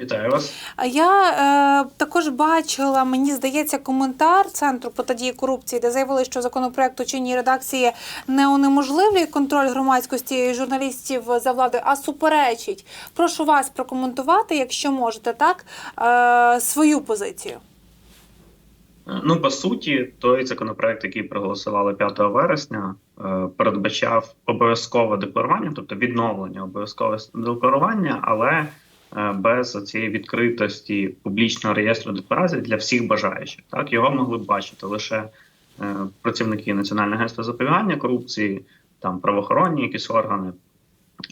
Вітаю вас. А Я е, також бачила, мені здається, коментар центру протидії корупції, де заявили, що законопроект у чинній редакції не унеможливлює контроль громадськості і журналістів за владою, а суперечить. Прошу вас прокоментувати, якщо можете, так е, свою позицію. Ну по суті, той законопроект, який проголосували 5 вересня, е, передбачав обов'язкове декларування, тобто відновлення обов'язкове декларування, але без цієї відкритості публічного реєстру декларацій для всіх бажаючих. Так його могли б бачити лише е, працівники Національного агентства запобігання корупції, там правоохоронні якісь органи,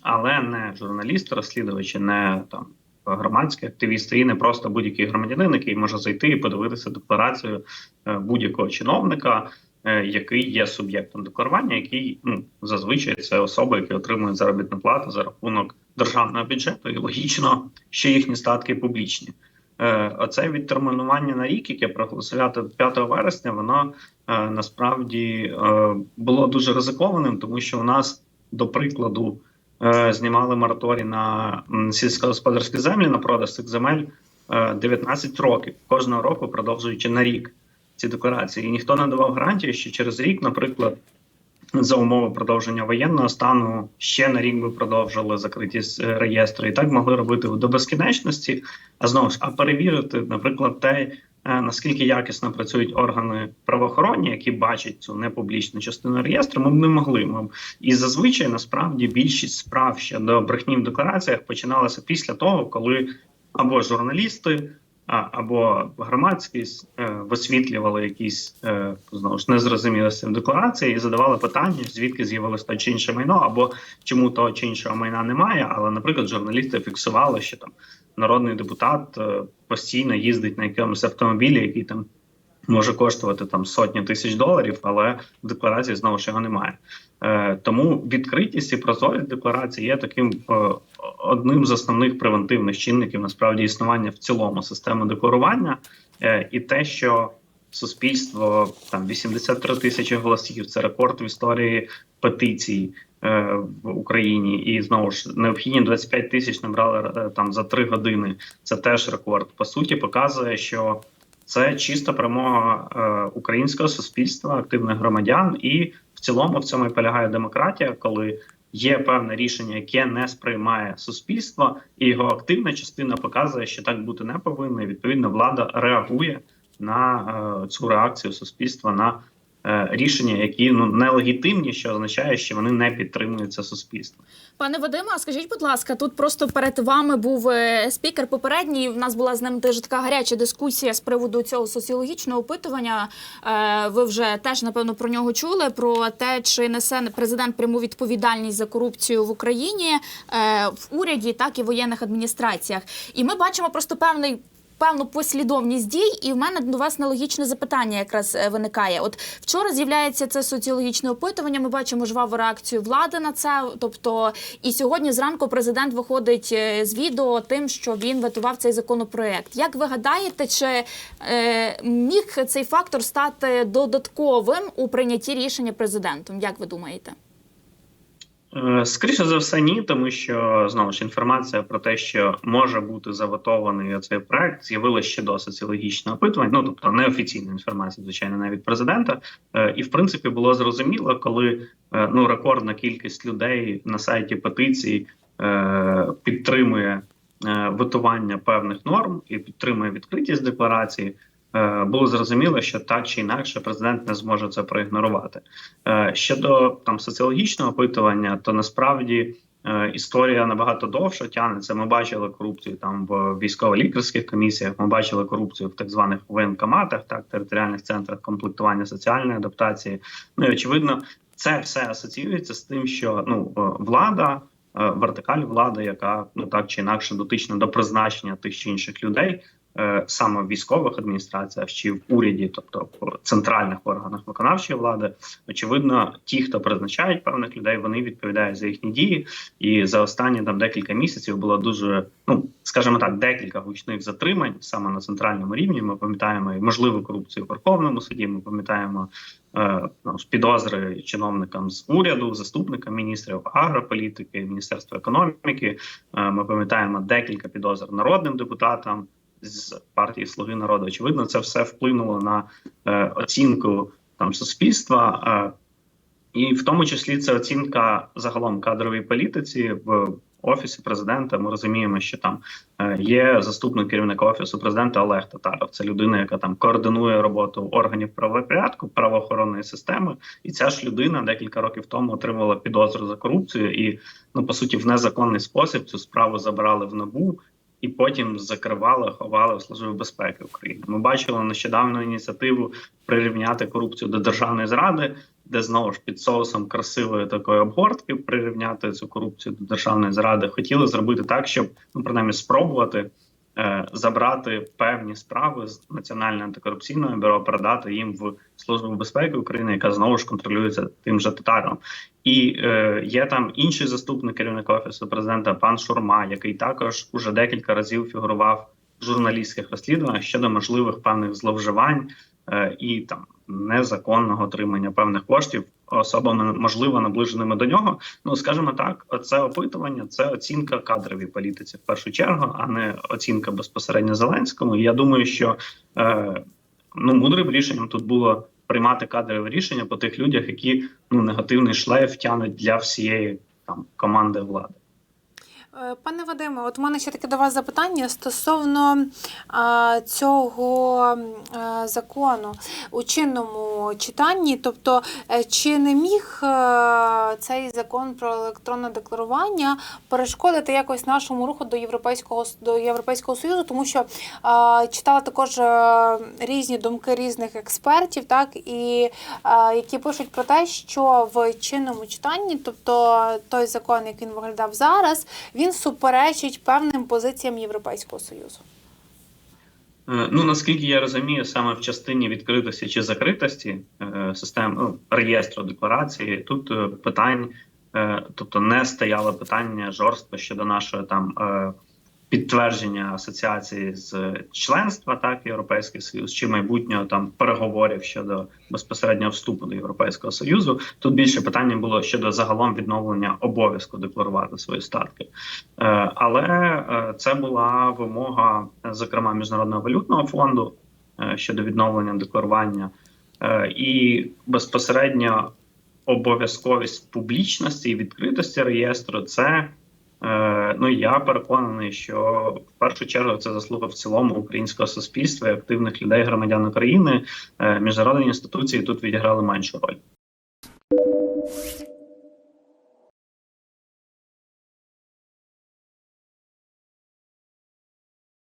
але не журналісти, розслідувачі, не там громадські активісти і не просто будь-який громадянин, який може зайти і подивитися декларацію е, будь-якого чиновника, е, який є суб'єктом декларування, який ну зазвичай це особи, які отримують заробітну плату за рахунок державного бюджету, і логічно, що їхні статки публічні. Е, Оце відтермінування на рік, яке проголосувати 5 вересня, воно е, насправді е, було дуже ризикованим, тому що у нас, до прикладу, знімали мораторій на сільськогосподарські землі на продаж цих земель е, 19 років, кожного року продовжуючи на рік ці декларації. І ніхто не давав гарантії, що через рік, наприклад, за умови продовження воєнного стану ще на рік би продовжили закриті е, реєстри, і так могли робити до безкінечності. А знову ж а перевірити, наприклад, те. е, Наскільки якісно працюють органи правоохоронні, які бачать цю непублічну частину реєстру, ми б не могли. Ми б і зазвичай насправді більшість справ щодо брехні в деклараціях починалася після того, коли або журналісти, або громадськість е, висвітлювали якісь е, знову ж незрозумілості в декларації і задавали питання, звідки з'явилось то чи інше майно, або чому того чи іншого майна немає. Але, наприклад, журналісти фіксували, що там народний депутат е, постійно їздить на якомусь автомобілі, який там може коштувати там сотні тисяч доларів, але в декларації знову ж його немає. Е, тому відкритість і прозорість декларації є таким е, одним з основних превентивних чинників насправді існування в цілому системи декларування, е, і те, що суспільство там 83 тисячі голосів, це рекорд в історії петицій. е, В Україні і знову ж необхідні 25 тисяч набрали е, там за 3 години. Це теж рекорд. По суті, показує, що це чиста перемога е, українського суспільства, активних громадян, і в цілому в цьому і полягає демократія, коли є певне рішення, яке не сприймає суспільство, і його активна частина показує, що так бути не повинно. І відповідно влада реагує на е, цю реакцію суспільства на рішення, які ну нелегітимні, що означає, що вони не підтримуються суспільством. Пане Вадиме, а скажіть, будь ласка, тут просто перед вами був е, спікер попередній. В нас була з ним теж така гаряча дискусія з приводу цього соціологічного опитування. Е, Ви вже теж напевно про нього чули. Про те, чи несе президент пряму відповідальність за корупцію в Україні е, в уряді, так і воєнних адміністраціях. І ми бачимо просто певний. Певну послідовність дій, і в мене до вас нелогічне запитання якраз е, виникає. От вчора з'являється це соціологічне опитування. Ми бачимо жваву реакцію влади на це. Тобто, і сьогодні зранку президент виходить е, з відео тим, що він ветував цей законопроект. Як ви гадаєте, чи е, міг цей фактор стати додатковим у прийнятті рішення президентом? Як ви думаєте? Е, Скоріше за все, ні, тому що знову ж інформація про те, що може бути заветований цей проект, з'явилася ще до соціологічного опитування. Ну тобто неофіційна інформація, звичайно, навіть президента. Е, І в принципі було зрозуміло, коли е, ну рекордна кількість людей на сайті петицій е, підтримує ветування певних норм і підтримує відкритість декларації. Е, Було зрозуміло, що так чи інакше президент не зможе це проігнорувати. Е, Щодо там соціологічного опитування, то насправді е, історія набагато довше тягнеться. Ми бачили корупцію там в військово-лікарських комісіях. Ми бачили корупцію в так званих воєнкоматах, так територіальних центрах комплектування соціальної адаптації. Ну і очевидно, це все асоціюється з тим, що ну влада. Вертикаль влади, яка ну так чи інакше дотична до призначення тих чи інших людей, саме в військових адміністраціях чи в уряді, тобто в центральних органах виконавчої влади, очевидно, ті, хто призначають певних людей, вони відповідають за їхні дії. І за останні там декілька місяців було дуже, ну скажімо так, декілька гучних затримань саме на центральному рівні. Ми пам'ятаємо і можливу корупцію в Верховному суді. Ми пам'ятаємо е, ну, підозри чиновникам з уряду, заступникам міністрів агрополітики, міністерства економіки. Е, Ми пам'ятаємо декілька підозр народним депутатам з партії Слуги народу. Очевидно, це все вплинуло на е, оцінку там суспільства. Е, і в тому числі це оцінка загалом кадровій політиці в офісі президента. Ми розуміємо, що там е, є заступник керівника офісу президента Олег Татаров. Це людина, яка там координує роботу органів правопорядку, правоохоронної системи. І ця ж людина декілька років тому отримала підозру за корупцію, і ну по суті в незаконний спосіб цю справу забрали в набу. І потім закривали, ховали в службі безпеки України. Ми бачили нещодавно ініціативу прирівняти корупцію до державної зради, де знову ж під соусом красивої такої обгортки прирівняти цю корупцію до державної зради. Хотіли зробити так, щоб ну принаймні спробувати забрати певні справи з національного антикорупційного бюро, передати їм в службу безпеки України, яка знову ж контролюється тим же татаром. І е, є там інший заступник керівника офісу президента, пан Шурма, який також уже декілька разів фігурував в журналістських розслідуваннях щодо можливих певних зловживань е, і там незаконного отримання певних коштів особами, можливо, наближеними до нього. Ну скажімо так, це опитування, це оцінка кадровій політиці в першу чергу, а не оцінка безпосередньо Зеленському. Я думаю, що е, ну мудрим рішенням тут було приймати кадрові рішення по тих людях, які ну негативний шлейф тянуть для всієї там команди влади. Е, Пане Вадиме, от у мене ще таке до вас запитання стосовно а, цього а, закону у чинному читанні. Тобто, е, чи не міг е, цей закон про електронне декларування перешкодити якось нашому руху до європейського до європейського союзу, тому що а, читала також е, різні думки різних експертів, так і а, які пишуть про те, що в чинному читанні, тобто той закон, як він виглядав зараз, він суперечить певним позиціям Європейського союзу. Е, Ну наскільки я розумію, саме в частині відкритості чи закритості е, систем ну, реєстру декларації тут е, питань, тобто не стояло питання жорстко щодо нашого там підтвердження асоціації з членства, так в Європейський Союз, чи майбутнього там переговорів щодо безпосереднього вступу до Європейського Союзу. Тут більше питання було щодо загалом відновлення обов'язку декларувати свої статки. Е, Але е, це була вимога, зокрема міжнародного валютного фонду е, щодо відновлення декларування, і безпосередньо обов'язковість публічності і відкритості реєстру. Це ну я переконаний, що в першу чергу це заслуга в цілому українського суспільства активних людей, громадян України. Е, Міжнародні інституції тут відіграли меншу роль.